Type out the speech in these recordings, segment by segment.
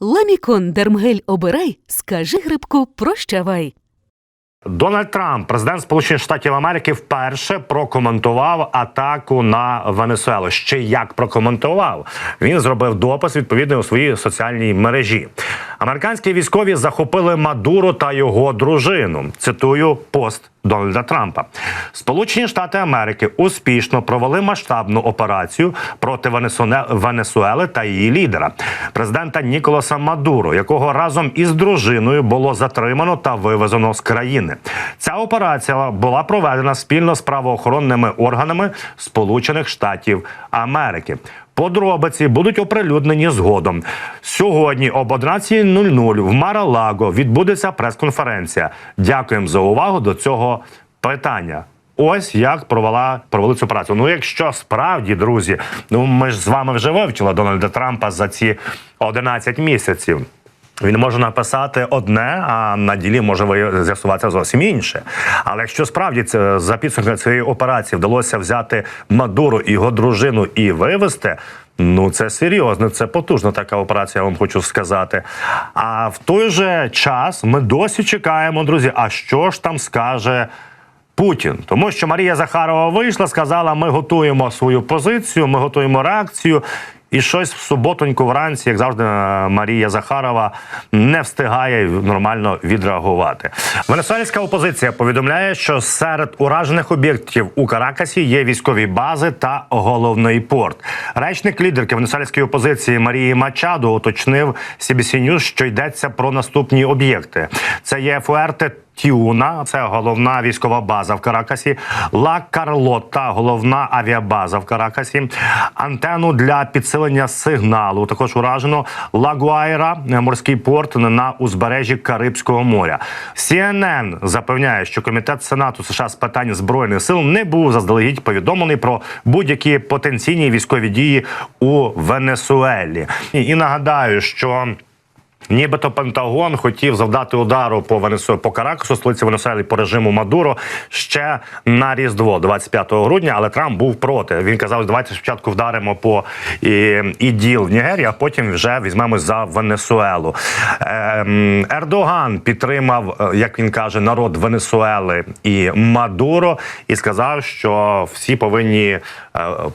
Ламікон Дермгель обирай, скажи грибку прощавай. Дональд Трамп, президент Сполучених Штатів Америки, вперше прокоментував атаку на Венесуелу. Ще як прокоментував. Він зробив допис відповідний у своїй соціальній мережі. Американські військові захопили Мадуро та його дружину. Цитую пост. Дональда Трампа Сполучені Штати Америки успішно провели масштабну операцію проти Венесуели та її лідера, президента Ніколаса Мадуро, якого разом із дружиною було затримано та вивезено з країни. Ця операція була проведена спільно з правоохоронними органами Сполучених Штатів Америки. Подробиці будуть оприлюднені згодом. Сьогодні об 11.00 в Маралаго відбудеться прес-конференція. Дякуємо за увагу до цього питання. Ось як провела провели цю працю. Ну, якщо справді, друзі, ну ми ж з вами вже вивчили Дональда Трампа за ці 11 місяців. Він може написати одне, а на ділі може з'ясуватися зовсім інше. Але якщо справді це за підсумками цієї операції вдалося взяти Мадуру і його дружину і вивезти. Ну, це серйозно, це потужна така операція, я вам хочу сказати. А в той же час ми досі чекаємо, друзі. А що ж там скаже Путін, тому що Марія Захарова вийшла, сказала: ми готуємо свою позицію, ми готуємо реакцію. І щось в суботоньку вранці, як завжди, Марія Захарова не встигає нормально відреагувати. Венесуельська опозиція повідомляє, що серед уражених об'єктів у Каракасі є військові бази та головний порт. Речник лідерки венесуельської опозиції Марії Мачадо уточнив CBC News, що йдеться про наступні об'єкти. Це є Фуерте Тіуна, це головна військова база в Каракасі, Ла Карлота, головна авіабаза в Каракасі, антенну для підсилення сигналу. Також уражено Ла Гуайра, морський порт на узбережжі Карибського моря. CNN запевняє, що комітет Сенату США з питань збройних сил не був заздалегідь повідомлений про будь-які потенційні військові дії у Венесуелі. І нагадаю, що. Нібито Пентагон хотів завдати удару по Венесу по Каракасу, столиці Венесуели, по режиму Мадуро ще на Різдво, 25 грудня. Але Трамп був проти. Він казав, давайте спочатку вдаримо по і, іділ в Нігерії, а потім вже візьмемось за Венесуелу. Ем, Ердоган підтримав, е, як він каже, народ Венесуели і Мадуро, і сказав, що всі повинні е,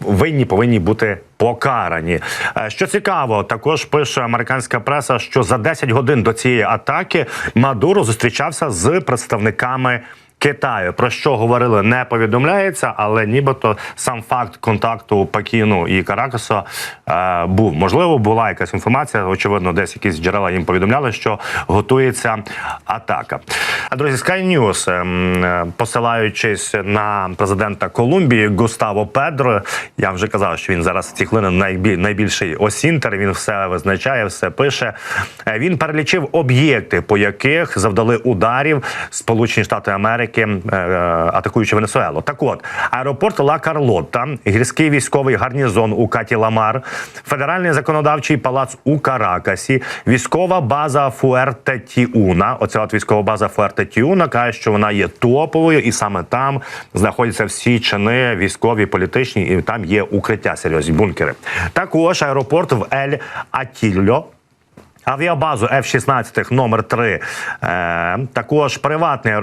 винні повинні бути покарані. Е, Що цікаво, також пише американська преса, що за 10 годин до цієї атаки Мадуро зустрічався з представниками. Китаю про що говорили, не повідомляється, але нібито сам факт контакту Пекіну і Каракаса е, був. Можливо, була якась інформація. Очевидно, десь якісь джерела їм повідомляли, що готується атака. А друзі, Sky News, ем, е, посилаючись на президента Колумбії Густаво Педро, я вже казав, що він зараз ці хвилини найбіль, найбільший осінтер. Він все визначає, все пише. Е, Він перелічив об'єкти, по яких завдали ударів Сполучені Штати Америки, е, атакуючи Венесуелу. Так от аеропорт Ла Карлотта, гірський військовий гарнізон у Каті Ламар, федеральний законодавчий палац у Каракасі, військова база Фуерте Тіуна. Оця от військова база Фуерте Тіуна каже, що вона є топовою, і саме там знаходяться всі чини військові, політичні, і там є укриття, серйозні бункери. Також аеропорт в Ель Атільо. Авіабазу F-16 номер 3 е, також приватний е,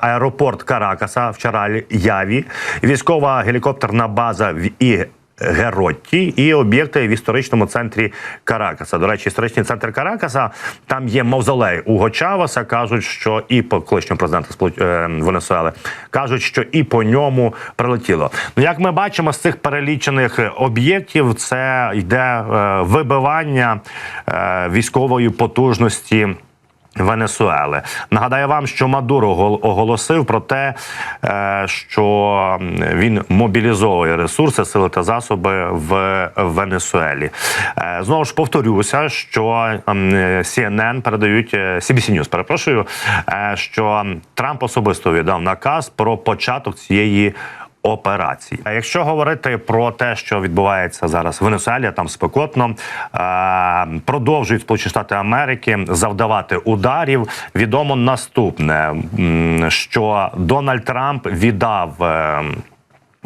аеропорт Каракаса в Чаралі Яві, військова гелікоптерна база в і. Геротті і об'єкти в історичному центрі Каракаса. До речі, історичний центр Каракаса там є мавзолей Уго Чавеса. Кажуть, що і по колишнього президента е, Венесуели кажуть, що і по ньому прилетіло. Ну як ми бачимо з цих перелічених об'єктів, це йде е, вибивання е, військової потужності. Венесуели нагадаю вам, що Мадуро гол- оголосив про те, е, що він мобілізовує ресурси, сили та засоби в Венесуелі. Е, Знову ж повторюся, що CNN передають е, CBC News, перепрошую, е, що Трамп особисто віддав наказ про початок цієї операції. А якщо говорити про те, що відбувається зараз в Венесуелі, там спекотно е, продовжують Сполучені Штати Америки завдавати ударів. Відомо наступне, що Дональд Трамп віддав.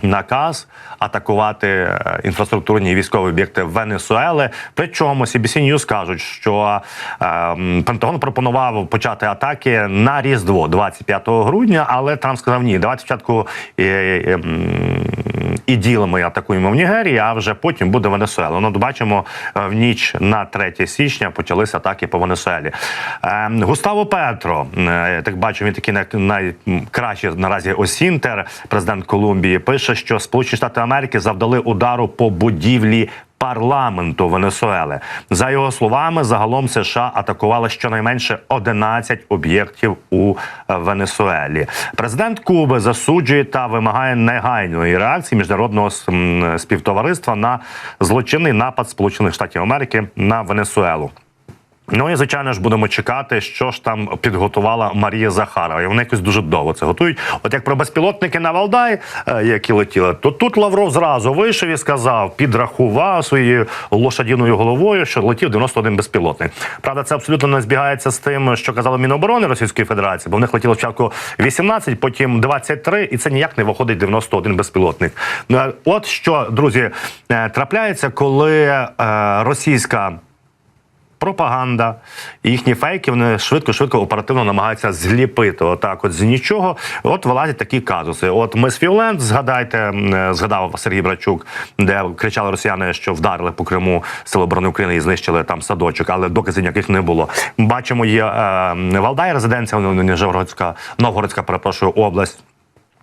Наказ атакувати е, інфраструктурні військові об'єкти Венесуели. Причому CBC News кажуть, що е, Пентагон пропонував почати атаки на Різдво 25 грудня, але Трамп сказав ні, давайте спочатку е, е, і ділами атакуємо в Нігерії, а вже потім буде Венесуела. Ну, бачимо, е, в ніч на 3 січня почалися атаки по Венесуелі. Е, Густаво Петро, е, так бачу, він такий най- найкращий наразі Осінтер, президент Колумбії, пише, що Сполучені Штати Америки завдали удару по будівлі. Парламенту Венесуели за його словами, загалом США атакували щонайменше 11 об'єктів у е, Венесуелі. Президент Куби засуджує та вимагає негайної реакції міжнародного співтовариства на злочинний напад Сполучених Штатів Америки на Венесуелу. Ну і звичайно ж будемо чекати, що ж там підготувала Марія Захарова. І вони якось дуже довго це готують. От як про безпілотники на Валдай, е, які летіли, то тут Лавров зразу вийшов і сказав, підрахував своєю лошадіною головою, що летів 91 безпілотник. Правда, це абсолютно не збігається з тим, що казали Міноборони Російської Федерації, бо в них летіло спочатку 18, потім 23, і це ніяк не виходить 91 безпілотник. Ну, От що, друзі, е, трапляється, коли е, російська пропаганда, їхні фейки вони швидко-швидко оперативно намагаються зліпити. Отак, от з нічого. От вилазять такі казуси. От ми з Фіолент, згадайте, е, згадав Сергій Брачук, де кричали росіяни, що вдарили по Криму Сили оборони України і знищили там садочок, але доказів ніяких не було. Бачимо, є е, Валдай, резиденція Нижегородська, Новгородська, перепрошую, область.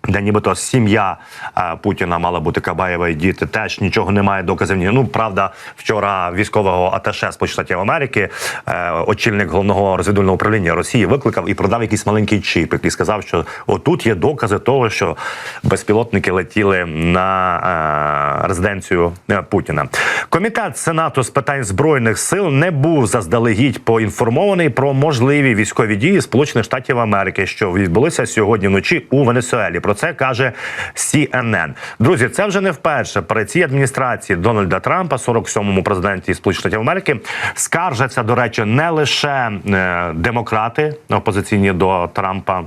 Де нібито сім'я е, Путіна мала бути Кабаєва і діти, теж нічого немає доказів. Ні. Ну правда, вчора військового аташе Сполучених Штатів Америки, е, очільник головного розвідувального управління Росії, викликав і продав якийсь маленький чіп, який сказав, що отут є докази того, що безпілотники летіли на е, резиденцію Путіна. Комітет Сенату з питань збройних сил не був заздалегідь поінформований про можливі військові дії Сполучених Штатів Америки, що відбулися сьогодні вночі у Венесуелі. Про це каже CNN. Друзі, це вже не вперше при цій адміністрації Дональда Трампа, 47-му президенті Сполучених Штатів Америки, скаржаться, до речі, не лише е, демократи опозиційні до Трампа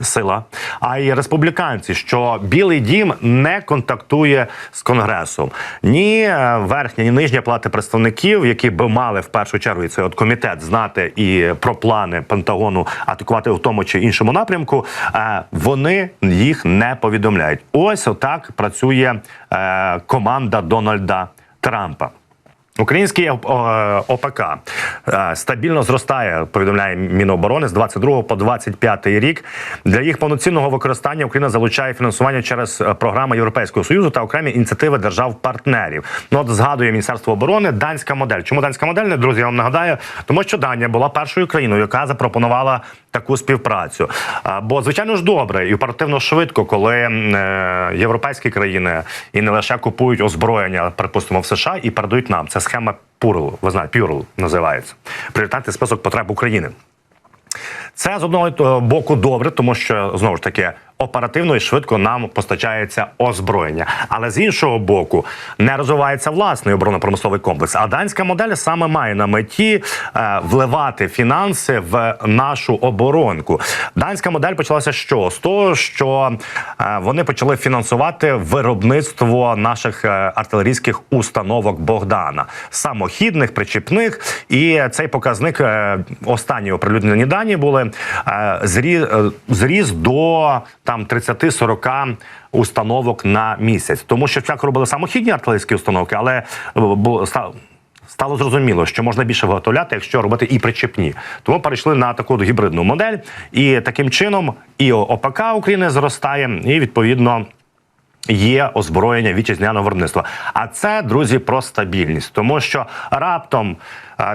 сила, а й республіканці, що Білий Дім не контактує з конгресом. Ні е, верхня, ні нижня плати представників, які би мали в першу чергу і це от комітет знати і про плани Пентагону атакувати в тому чи іншому напрямку. е, Вони їх не повідомляють. Ось отак працює е, команда Дональда Трампа. Український ОПК е, стабільно зростає, повідомляє Міноборони з 22 по 25 рік. Для їх повноцінного використання Україна залучає фінансування через е, програми Європейського союзу та окремі ініціативи держав-партнерів. Ну от згадує Міністерство оборони данська модель. Чому данська модель? Не друзі, я вам нагадаю, тому що Данія була першою країною, яка запропонувала таку співпрацю. Бо звичайно ж добре і оперативно швидко, коли е, європейські країни і не лише купують озброєння, припустимо, в США і передають нам. Це схема Пурл, ви знаєте, Пюрл називається. Пріоритетний список потреб України. Це з одного е, боку добре, тому що знову ж таки оперативно і швидко нам постачається озброєння. Але з іншого боку, не розвивається власний оборонно-промисловий комплекс. А данська модель саме має на меті е, вливати фінанси в нашу оборонку. Данська модель почалася що? З того, що е, вони почали фінансувати виробництво наших е, артилерійських установок Богдана, самохідних, причіпних. І цей показник е, останні оприлюднені дані були е, зріс, е, зріс до там 30-40 установок на місяць. Тому що спочатку робили самохідні артилерійські установки, але е, Стало зрозуміло, що можна більше виготовляти, якщо робити і причепні. Тому перейшли на таку гібридну модель, і таким чином і ОПК України зростає, і відповідно. Є озброєння вітчизняного виробництва. А це, друзі, про стабільність, тому що раптом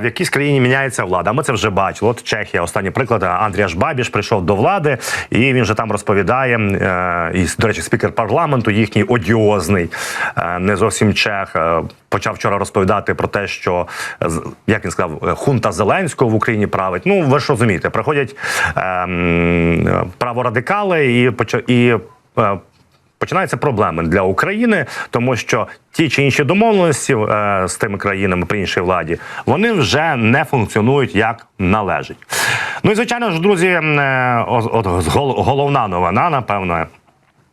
в якійсь країні міняється влада. Ми це вже бачили. От Чехія, останній приклад. Андріаш Бабіш прийшов до влади, і він вже там розповідає. е, І, до речі, спікер парламенту, їхній одіозний, е, не зовсім чех. е, Почав вчора розповідати про те, що як він сказав, хунта Зеленського в Україні править. Ну ви ж розумієте, приходять ем, праворадикали і поча- і. е, Починаються проблеми для України, тому що ті чи інші домовленості е, з тими країнами при іншій владі вони вже не функціонують як належить. Ну і звичайно ж, друзі, е, от гол- головна новина, напевно,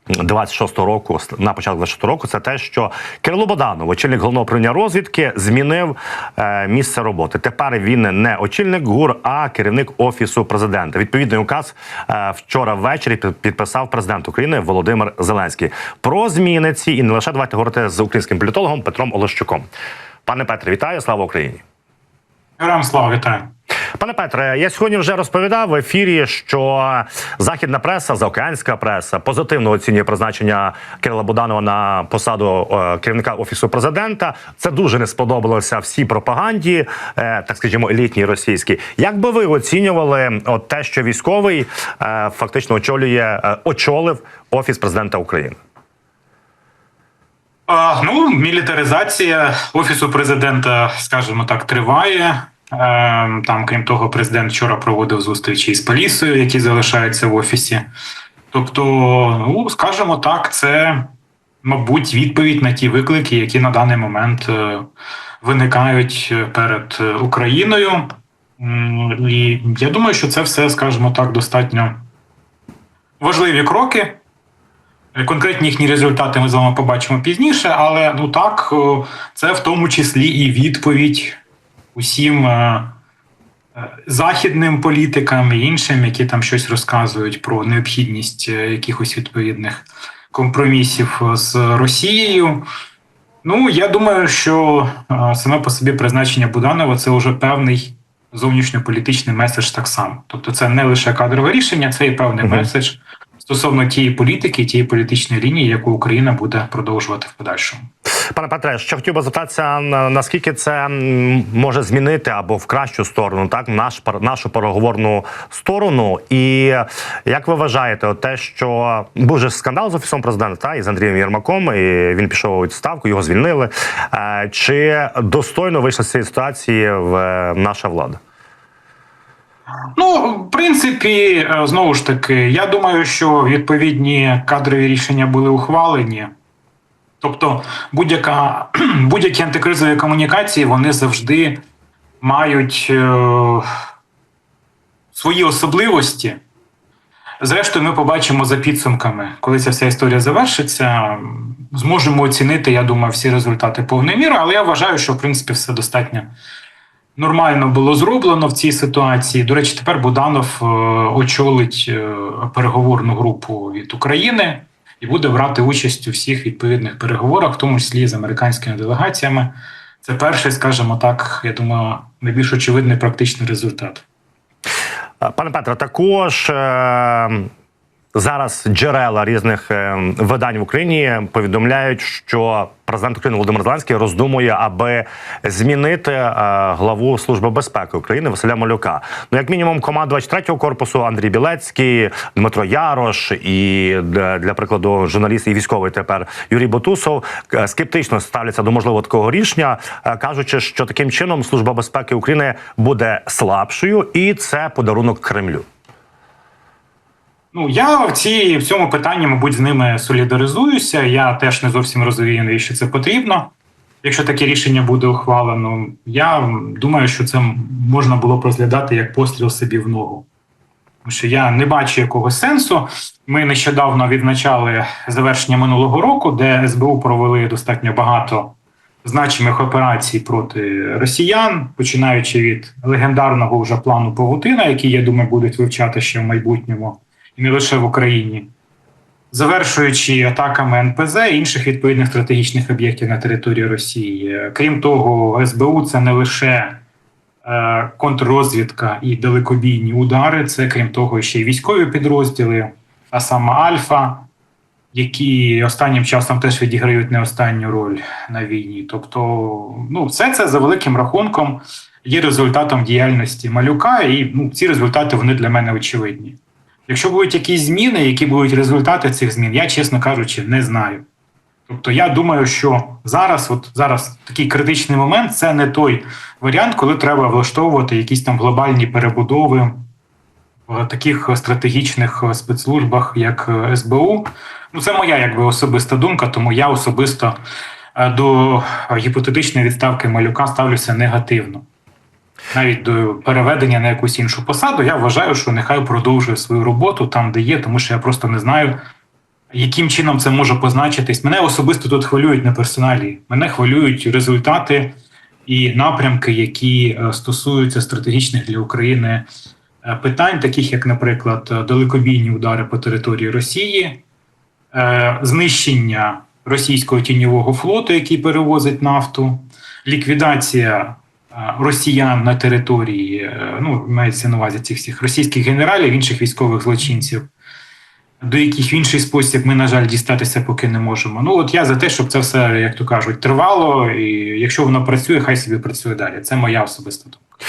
26 року, на початку 26 року, це те, що Кирило Боданов, очільник головного управління розвідки, змінив е, місце роботи. Тепер він не очільник ГУР, а керівник офісу президента. Відповідний указ е, вчора ввечері підписав президент України Володимир Зеленський. Про зміни ці і не лише давайте говорити з українським політологом Петром Олещуком. Пане Петре, вітаю! Слава Україні! Слава вітаю. Пане Петре, я сьогодні вже розповідав в ефірі, що західна преса, заокеанська преса позитивно оцінює призначення Кирила Буданова на посаду е, керівника офісу президента. Це дуже не сподобалося всій пропаганді, е, так скажімо, елітній російській. Як би ви оцінювали от те, що військовий е, фактично очолює очолив офіс президента України? А, ну, мілітаризація офісу президента, скажімо так, триває. Е, там, крім того, президент вчора проводив зустрічі із Полісою, які залишаються в офісі. Тобто, ну скажімо так, це, мабуть, відповідь на ті виклики, які на даний момент е, виникають перед е, Україною. І я думаю, що це все, скажімо так, достатньо важливі кроки. Конкретні їхні результати ми з вами побачимо пізніше, але ну так, це в тому числі і відповідь усім е, е, західним політикам і іншим, які там щось розказують про необхідність е, якихось відповідних компромісів з Росією. Ну, я думаю, що е, саме по собі призначення Буданова це вже певний зовнішньополітичний меседж так само. Тобто, це не лише кадрове рішення, це і певний Мгм. меседж стосовно тієї політики, тієї політичної лінії, яку Україна буде продовжувати в подальшому. Пане Петре, ще хотів би запитатися, на- наскільки це може змінити або в кращу сторону, так наш нашу переговорну сторону. І як ви вважаєте, те, що був же скандал з офісом президента та, і з Андрієм Єрмаком, і він пішов у відставку, його звільнили. Е, Чи достойно вийшла з цієї ситуації в е, наша влада? Ну, в принципі, е, знову ж таки, я думаю, що відповідні кадрові рішення були ухвалені. Тобто, будь-яка будь-які антикризові комунікації вони завжди мають е, свої особливості. Зрештою, ми побачимо за підсумками, коли ця вся історія завершиться. Зможемо оцінити, я думаю, всі результати повної міри, але я вважаю, що в принципі все достатньо нормально було зроблено в цій ситуації. До речі, тепер Буданов е, очолить е, переговорну групу від України і буде брати участь у всіх відповідних переговорах, в тому числі з американськими делегаціями. Це перший, скажімо так, я думаю, найбільш очевидний практичний результат. Пане Петре, також е, зараз джерела різних е, видань в Україні повідомляють, що президент України Володимир Зеленський роздумує, аби змінити е, главу Служби безпеки України Василя Малюка. Ну, як мінімум, команда 23-го корпусу Андрій Білецький, Дмитро Ярош і для, прикладу журналіст і військовий тепер Юрій Ботусов е, скептично ставляться до можливого такого рішення, кажучи, що таким чином Служба безпеки України буде слабшою, і це подарунок Кремлю. Ну, я в цій в цьому питанні, мабуть, з ними солідаризуюся. Я теж не зовсім розумію, навіщо це потрібно. Якщо таке рішення буде ухвалено, я думаю, що це можна було б розглядати як постріл собі в ногу. Тому що я не бачу якогось сенсу. Ми нещодавно відзначали завершення минулого року, де СБУ провели достатньо багато значимих операцій проти росіян, починаючи від легендарного вже плану Павутина, який, я думаю, будуть вивчати ще в майбутньому, і не лише в Україні, завершуючи атаками НПЗ і інших відповідних стратегічних об'єктів на території Росії. Крім того, СБУ це не лише е, контррозвідка і далекобійні удари, це крім того, ще й військові підрозділи, а саме Альфа, які останнім часом теж відіграють не останню роль на війні. Тобто, ну, все це за великим рахунком є результатом діяльності малюка, і ну, ці результати вони для мене очевидні. Якщо будуть якісь зміни, які будуть результати цих змін, я, чесно кажучи, не знаю. Тобто, я думаю, що зараз, от зараз такий критичний момент, це не той варіант, коли треба влаштовувати якісь там глобальні перебудови в таких стратегічних спецслужбах, як СБУ. Ну, це моя якби особиста думка, тому я особисто е, до гіпотетичної відставки малюка ставлюся негативно. Навіть до переведення на якусь іншу посаду, я вважаю, що нехай продовжує свою роботу там, де є, тому що я просто не знаю, Яким чином це може позначитись? Мене особисто тут хвилюють не персоналі, мене хвилюють результати і напрямки, які е, стосуються стратегічних для України е, питань, таких як, наприклад, е, далекобійні удари по території Росії, знищення російського тіньового флоту, який перевозить нафту, ліквідація росіян на території, е, ну мається на увазі цих всіх російських генералів, інших військових злочинців, до яких в інший спосіб ми, на жаль, дістатися поки не можемо. Ну от я за те, щоб це все, як то кажуть, тривало, і якщо воно працює, хай собі працює далі. Це моя особиста думка.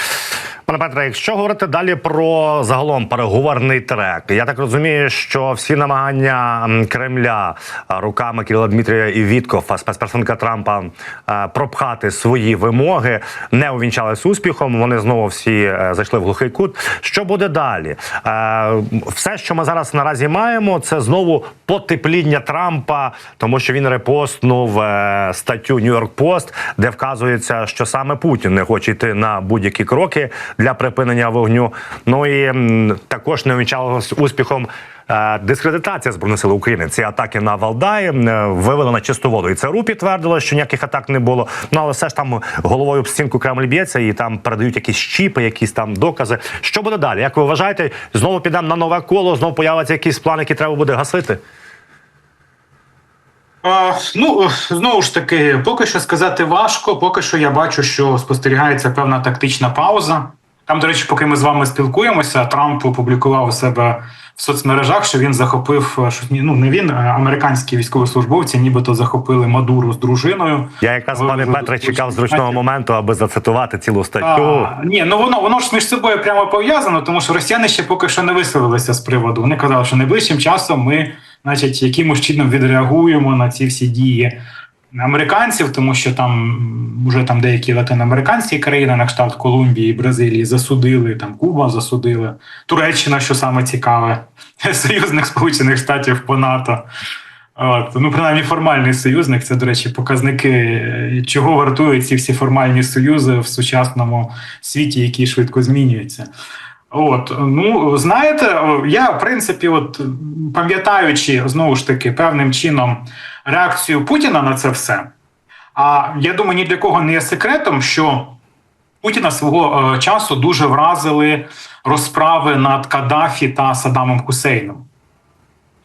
Пане Петре, якщо говорити далі про загалом переговорний трек, я так розумію, що всі намагання Кремля руками Кирила Дмитрія і Віткофа, спецпредставника Трампа, е, пропхати свої вимоги, не увінчались успіхом. Вони знову всі е, зайшли в глухий кут. Що буде далі? Е, Все, що ми зараз наразі маємо, це знову потепління Трампа, тому що він репостнув статтю Нью-Йорк Пост, де вказується, що саме Путін не хоче йти на будь-які кроки для припинення вогню. Ну і також не увінчалось успіхом. е, Дискредитація збройних сил України. Ці атаки на Валдай е, вивели на чисту воду. І ЦРУ підтвердило, що ніяких атак не було. Ну але все ж там головою об стінку Кремль б'ється і там передають якісь щіпи, якісь там докази. Що буде далі? Як ви вважаєте, знову підемо на нове коло, знову появиться якийсь план, який треба буде гасити? Ну знову ж таки, поки що сказати важко. Поки що я бачу, що спостерігається певна тактична пауза. Там, до речі, поки ми з вами спілкуємося, Трамп опублікував у себе в соцмережах, що він захопив е, що ну не він, а американські військовослужбовці, нібито захопили Мадуру з дружиною. Я якраз пане Петре чекав зручного моменту, аби зацитувати цілу статтю. А, ні, ну воно воно ж між собою прямо пов'язано, тому що росіяни ще поки що не висловилися з приводу. Вони казали, що найближчим часом ми, значить, якимось чином відреагуємо на ці всі дії американців, тому що там м, уже там деякі латиноамериканські країни, на кшталт Колумбії Бразилії, засудили, там Куба засудили, Туреччина, що саме цікаве, союзник Сполучених Штатів по НАТО. От, ну, принаймні, формальний союзник це, до речі, показники, е, чого вартують ці всі формальні союзи в сучасному світі, який швидко змінюється. От, ну, знаєте, я, в принципі, от пам'ятаючи знову ж таки певним чином реакцію Путіна на це все, а я думаю, ні для кого не є секретом, що Путіна свого е, часу дуже вразили розправи над Каддафі та Саддамом Хусейном.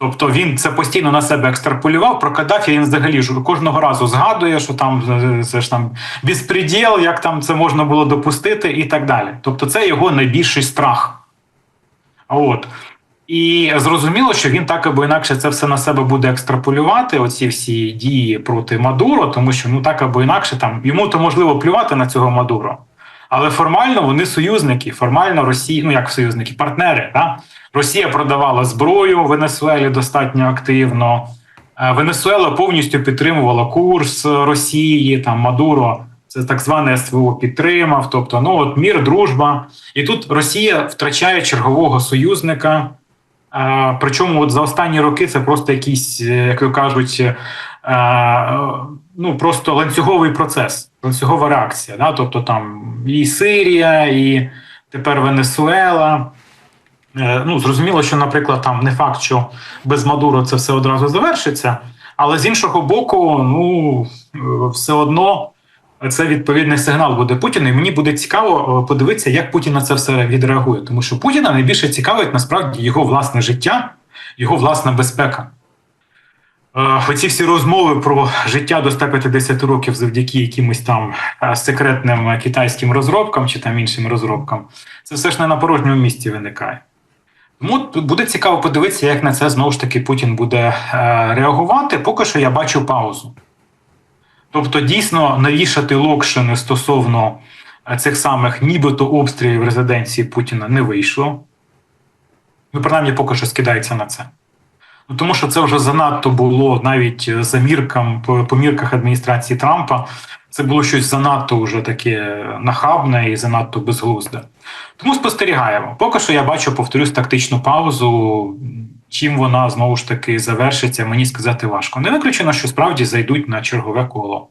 Тобто він це постійно на себе екстраполював. Про Каддафі він взагалі ж кожного разу згадує, що там е, це ж там безпреділ, як там це можна було допустити, і так далі. Тобто, це його найбільший страх. От. І зрозуміло, що він так або інакше це все на себе буде екстраполювати, оці всі дії проти Мадуро, тому що ну так або інакше там йому то можливо плювати на цього Мадуро. Але формально вони союзники, формально Росії, ну як союзники, партнери. Да? Росія продавала зброю Венесуелі достатньо активно. Е, Венесуела повністю підтримувала курс Росії, там Мадуро, це так зване СВО підтримав. Тобто, ну от мір, дружба. І тут Росія втрачає чергового союзника. Е, Причому от за останні роки це просто якийсь, е, як то кажуть, ну просто ланцюговий процес, ланцюгова реакція. Да? Тобто там і Сирія, і тепер Венесуела. Е, Ну, зрозуміло, що, наприклад, там не факт, що без Мадуро це все одразу завершиться, але з іншого боку, ну е, все одно це відповідний сигнал буде Путіну. І мені буде цікаво е, подивитися, як Путін на це все відреагує. Тому що Путіна найбільше цікавить насправді його власне життя, його власна безпека. Оці всі розмови про життя до 150 років завдяки якимось там е, секретним китайським розробкам чи там іншим розробкам, це все ж не на порожньому місці виникає. Тому буде цікаво подивитися, як на це знову ж таки Путін буде е, реагувати. Поки що я бачу паузу. Тобто, дійсно навішати локшини стосовно е, цих самих нібито обстрілів резиденції Путіна не вийшло. Ну, принаймні, поки що скидається на це. Ну, тому що це вже занадто було навіть е, за міркам, по, мірках адміністрації Трампа. Це було щось занадто вже таке нахабне і занадто безглузде. Тому спостерігаємо. Поки що я бачу, повторюсь, тактичну паузу. Чим вона знову ж таки завершиться, мені сказати важко. Не виключено, що справді зайдуть на чергове коло.